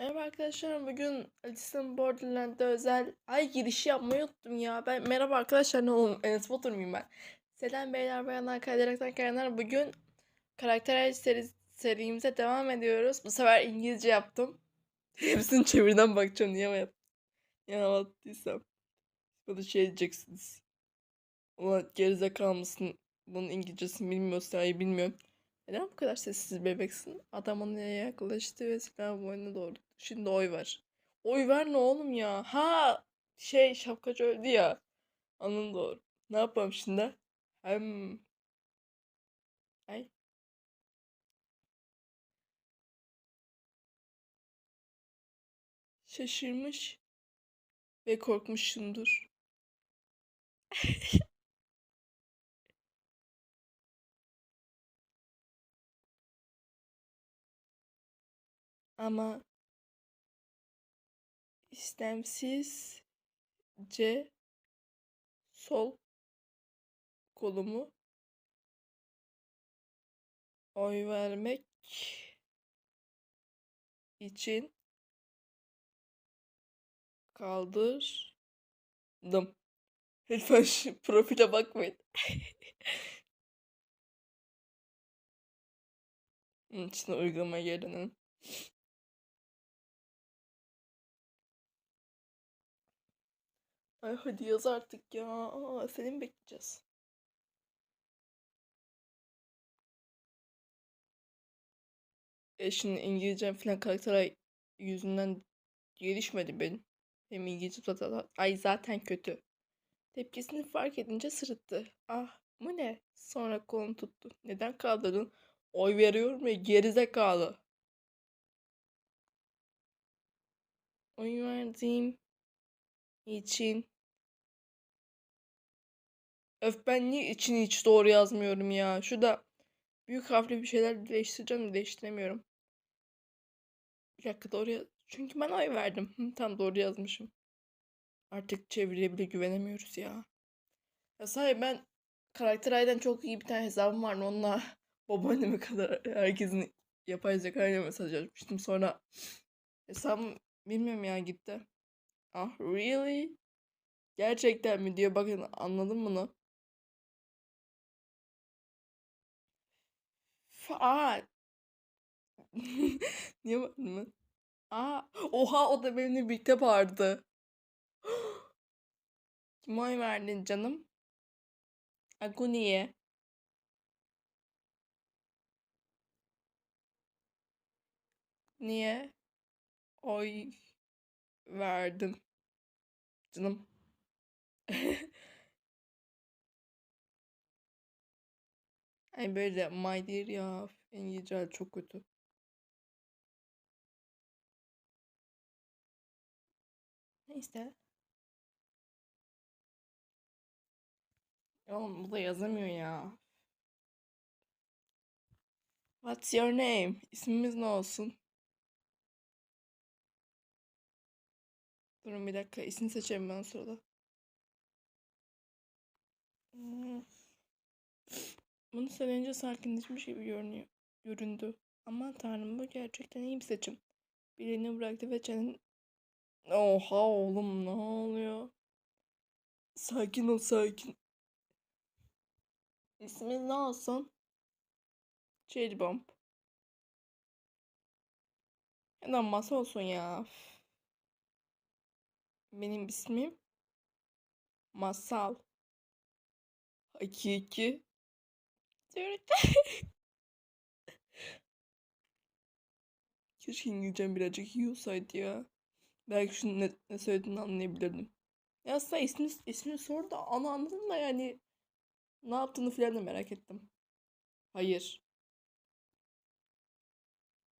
Merhaba arkadaşlar. Bugün Alice in Borderland'de özel ay girişi yapmayı unuttum ya. Ben merhaba arkadaşlar ne oğlum Enes Batur muyum ben? Selam beyler bayanlar kaydıraktan kayanlar. Bugün karakter seri, serimize devam ediyoruz. Bu sefer İngilizce yaptım. Hepsini çeviriden bakacağım niye yap niye anlattıysam. Bana şey diyeceksiniz. Ulan gerizekalı mısın? Bunun İngilizcesini bilmiyorsun ya bilmiyorum. Neden bu kadar sessiz bebeksin? Adam ona yaklaştı ve silah boynuna doğru. Şimdi oy ver. Oy ver ne oğlum ya? Ha şey şapkacı öldü ya. Anın doğru. Ne yapalım şimdi? Hem ay şaşırmış ve korkmuşsundur. Ama istemsizce sol kolumu oy vermek için kaldırdım. Lütfen şu profile bakmayın. Şimdi uygulamaya gelelim. Ay hadi yaz artık ya. Aa, seni mi bekleyeceğiz? E şimdi İngilizcem falan karakter yüzünden gelişmedi benim. Hem İngilizce zaten, ay zaten kötü. Tepkisini fark edince sırıttı. Ah bu ne? Sonra kolunu tuttu. Neden kaldırdın? Oy veriyorum ya gerizekalı. Oy verdiğim için. Öf ben niye içini hiç doğru yazmıyorum ya. Şurada büyük harfli bir şeyler değiştireceğim de değiştiremiyorum. Bir dakika doğru yaz. Çünkü ben oy verdim. Tam doğru yazmışım. Artık çeviriye bile güvenemiyoruz ya. Ya sahi ben karakter aydan çok iyi bir tane hesabım var. Onunla babaanneme kadar herkesin yapay zekayla mesaj açmıştım. Sonra hesabım bilmiyorum ya gitti. Ah really? Gerçekten mi diyor. Bakın anladın bunu. Aa. Niye bakmadın mı? Aa. Oha o da benimle birlikte bağırdı. Kim oy verdin canım? Aguni'ye. Niye oy verdin canım? Ay böyle my dear ya. İngilizce çok kötü. Neyse. Oğlum bu da yazamıyor ya. What's your name? İsmimiz ne olsun? Durun bir dakika. İsmini seçerim ben sırada. Hmm. Bunu söyleyince sakinleşmiş gibi görünüyor. Göründü. Aman tanrım bu gerçekten iyi bir seçim. Birini bıraktı ve Çen'in... Oha oğlum ne oluyor? Sakin ol sakin. İsmin ne olsun? Cherry Bomb. Masa olsun ya. Benim ismim Masal. Hakiki. Keşke İngilizcem birazcık iyi olsaydı ya. Belki şunu ne, ne söylediğini anlayabilirdim. Ya aslında ismini, ismini sor da onu anladım da yani ne yaptığını falan da merak ettim. Hayır.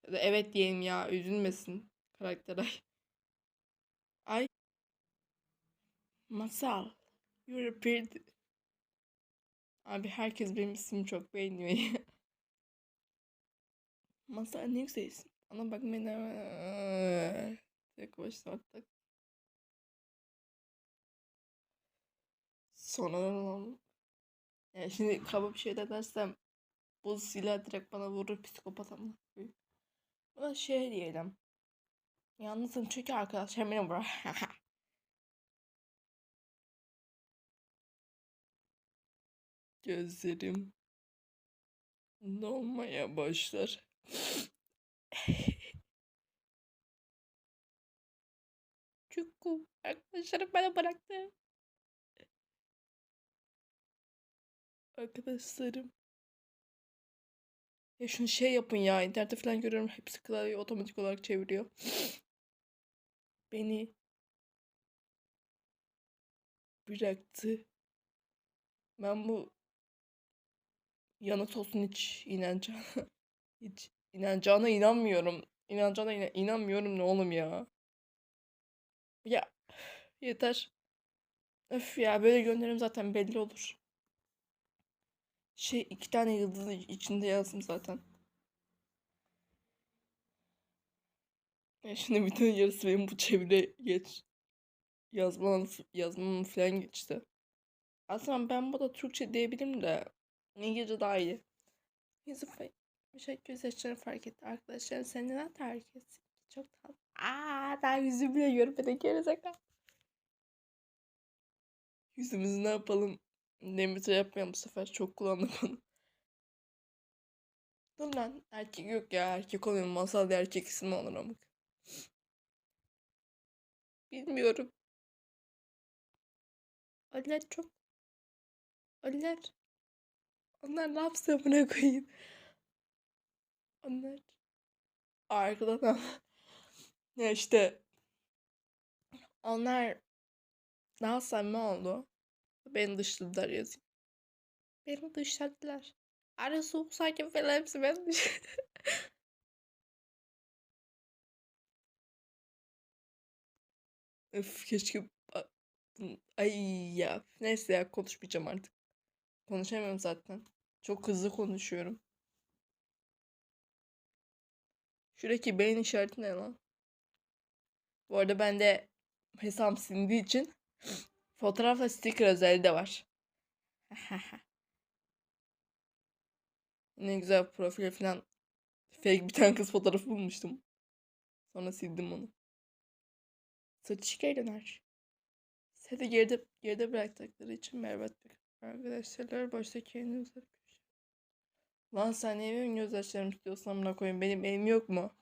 Ya da evet diyelim ya üzülmesin karaktere. Ay. Masal. You're pretty. Abi herkes benim ismimi çok beğeniyor ya. Masal ne isim. Ona bak beni. Tek başına attık. Sonra yani şimdi kaba bir şey de dersem bu silah direkt bana vurur psikopat ama. Buna şey diyelim. Yalnızım çünkü arkadaşlarım beni bırak. Gözlerim dolmaya başlar. Çünkü arkadaşlarım beni bıraktı. Arkadaşlarım. Ya şunu şey yapın ya. internette falan görüyorum. Hepsi klavye otomatik olarak çeviriyor. Beni bıraktı. Ben bu yanıt olsun hiç inanacağına hiç inanacağına inanmıyorum. İnanacağına ina- inanmıyorum ne oğlum ya. Ya yeter. Öf ya böyle gönderim zaten belli olur. Şey iki tane yıldız içinde yazdım zaten. Ya şimdi bütün yarısı benim bu çevire geç. Yazmam, yazmam falan geçti. Aslında ben bu da Türkçe diyebilirim de İngilizce daha iyi. Yusuf Bey, şey gözyaşlarını fark etti. Arkadaşlar sen neden terk etsin? Çok tatlı. Aa, daha yüzü bile görmeden gerizekalı. Yüzümüzü ne yapalım? Demir'e yapmayalım bu sefer. Çok kullandım onu. Dur lan. Erkek yok ya. Erkek olmuyor. Masal erkek ismi olur amık. Bilmiyorum. Aliler çok. Aliler. Onlar ne yapsın amına koyayım. Onlar. Arkadan ama. Ya işte. Onlar daha samimi oldu. Beni dışladılar yazayım. Beni dışladılar. Ara soğuk sakin falan hepsi dışladı. Öf keşke... Ay ya. Neyse ya konuşmayacağım artık. Konuşamıyorum zaten. Çok hızlı konuşuyorum. Şuradaki beğen işareti ne lan? Bu arada bende hesabım silindiği için fotoğrafla sticker özelliği de var. Ne güzel profil falan fake bir tane kız fotoğrafı bulmuştum. Sonra sildim onu. Saçı geri döner. Seni geride, geride bıraktıkları için berbat bir arkadaşlar başta köşe. Lan sen niye benim gözyaşlarımı istiyorsan amına koyayım benim evim yok mu?